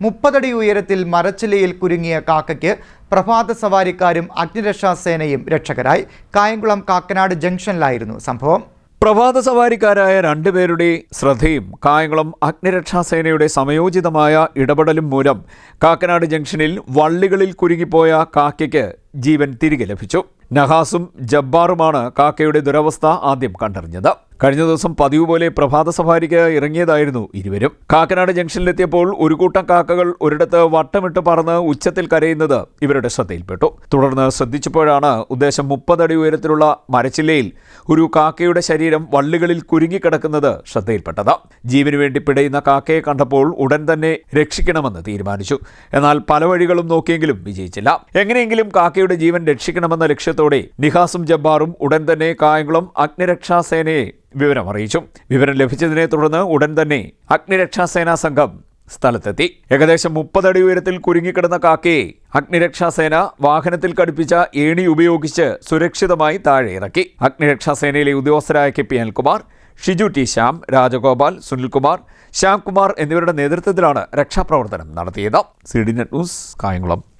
മുപ്പതടി ഉയരത്തിൽ മരച്ചിലയിൽ കുരുങ്ങിയ കാക്കയ്ക്ക് പ്രഭാത സവാരിക്കാരും അഗ്നിരക്ഷാസേനയും രക്ഷകരായി. കായംകുളം കാക്കനാട് ജംഗ്ഷനിലായിരുന്നു സംഭവം. പ്രഭാത സവാരിക്കാരായ രണ്ടുപേരുടെ ശ്രദ്ധയും കായംകുളം അഗ്നിരക്ഷാസേനയുടെ സമയോചിതമായ ഇടപെടലും മൂലം കാക്കനാട് ജംഗ്ഷനിൽ വള്ളികളിൽ കുരുങ്ങിപ്പോയ കാക്കയ്ക്ക് ജീവൻ തിരികെ ലഭിച്ചു. നഹാസും ജബ്ബാറുമാണ് കാക്കയുടെ ദുരവസ്ഥ ആദ്യം കണ്ടറിഞ്ഞത്. കഴിഞ്ഞ ദിവസം പതിവ് പോലെ പ്രഭാത സഫാരിക്ക് ഇറങ്ങിയതായിരുന്നു ഇരുവരും. കാക്കനാട് ജംഗ്ഷനിലെത്തിയപ്പോൾ ഒരു കൂട്ടം കാക്കകൾ ഒരിടത്ത് വട്ടമിട്ട് പറന്ന് ഉച്ചത്തിൽ കരയുന്നത് ഇവരുടെ ശ്രദ്ധയിൽപ്പെട്ടു. തുടർന്ന് ശ്രദ്ധിച്ചപ്പോഴാണ് ഉദ്ദേശം മുപ്പതടി ഉയരത്തിലുള്ള മരച്ചില്ലയിൽ ഒരു കാക്കയുടെ ശരീരം വള്ളികളിൽ കുരുങ്ങിക്കിടക്കുന്നത് ശ്രദ്ധയിൽപ്പെട്ടത്. ജീവന് വേണ്ടി പിടയുന്ന കാക്കയെ കണ്ടപ്പോൾ ഉടൻ തന്നെ രക്ഷിക്കണമെന്ന് തീരുമാനിച്ചു. എന്നാൽ പല വഴികളും നോക്കിയെങ്കിലും വിജയിച്ചില്ല. എങ്ങനെയെങ്കിലും കാക്കയുടെ ജീവൻ രക്ഷിക്കണമെന്ന ലക്ഷ്യത്തോടെ നിഹാസും ജബ്ബാറും ഉടൻ തന്നെ കായംകുളം അഗ്നിരക്ഷാസേനയെ വിവരം അറിയിച്ചു വിവരം ലഭിച്ചതിനെ തുടർന്ന് ഉടൻ തന്നെ അഗ്നിരക്ഷാസേനാ സംഘം സ്ഥലത്തെത്തി. ഏകദേശം മുപ്പതടി ഉയരത്തിൽ കുരുങ്ങിക്കിടന്ന കാക്കയെ അഗ്നിരക്ഷാസേന വാഹനത്തിൽ ഘടിപ്പിച്ച ഏണി ഉപയോഗിച്ച് സുരക്ഷിതമായി താഴെ ഇറക്കി. അഗ്നിരക്ഷാസേനയിലെ ഉദ്യോഗസ്ഥരായ K P Anilkumar Shiju T Shyam Rajagopal Sunilkumar Shyamkumar എന്നിവരുടെ നേതൃത്വത്തിലാണ് രക്ഷാപ്രവർത്തനം നടത്തിയത്. C D net news Kayamkulam.